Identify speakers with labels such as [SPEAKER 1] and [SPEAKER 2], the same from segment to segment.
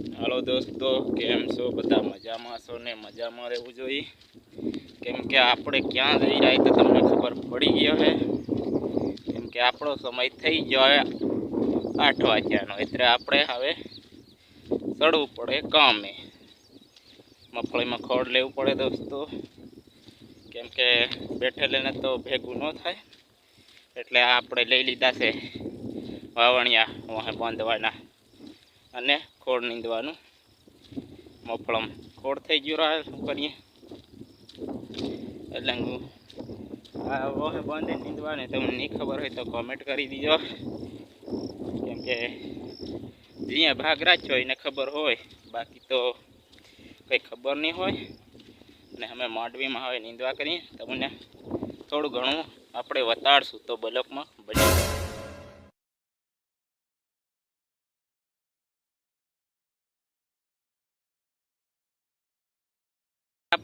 [SPEAKER 1] હાલો દોસ્તો, કેમ છો? બધા મજામાં છો ને મજામાં રહેવું જોઈએ? કેમ કે આપણે ક્યાં જઈ રહ્યા તો તમને ખબર પડી ગયો છે કેમ કે આપણો સમય થઈ ગયો હવે આઠ વાગ્યાનો. એટલે આપણે હવે ચડવું પડે કામે. મગફળીમાં ખોડ લેવું પડે દોસ્તો. કેમ કે બેઠેલીને તો ભેગું ન થાય. એટલે આપણે લઈ લીધા છે વાવણિયા વાહે બાંધવાના અને ખોડ નીંદવાનું. મફળમ ખોડ થઈ ગયું રહે, શું કરીએ? એટલે હું આ વાહે બાંધી નીંદવાને, તમને નહીં ખબર હોય તો કોમેન્ટ કરી દીજો. કેમ કે જ્યાં ભાગ રાખ્યો એને ખબર હોય, બાકી તો કંઈ ખબર નહીં હોય. અને અમે માંડવીમાં હવે નીંદવા કરીએ. તમને થોડું ઘણું આપણે વતાડશું તો બ્લોકમાં બની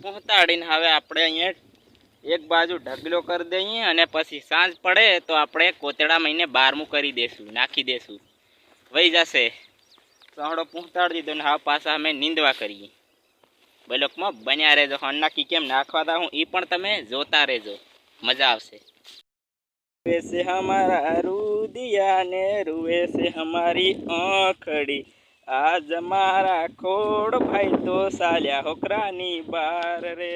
[SPEAKER 1] પહોંચાડીને હવે આપણે અહીંયા એક બાજુ ઢગલો કરી દઈએ અને પછી સાંજ પડે તો આપણે કોતડા મહિને બારમું કરી દેશું નાખી દેશું વહી જશે સહડો પહોંચાડી દીધો ને હવે પાછા અમે નીંદવા કરીએ બ્લોકમાં બન્યા રહેજો નાખી કેમ નાખવા તા હું એ પણ તમે જોતા રહેજો મજા આવશે रुए से हमारा रूदिया ने रुए से हमारी आँखड़ी આજ મારા ખોડ ભાઈ તો સાલ્યા હોકરાની બાર રે.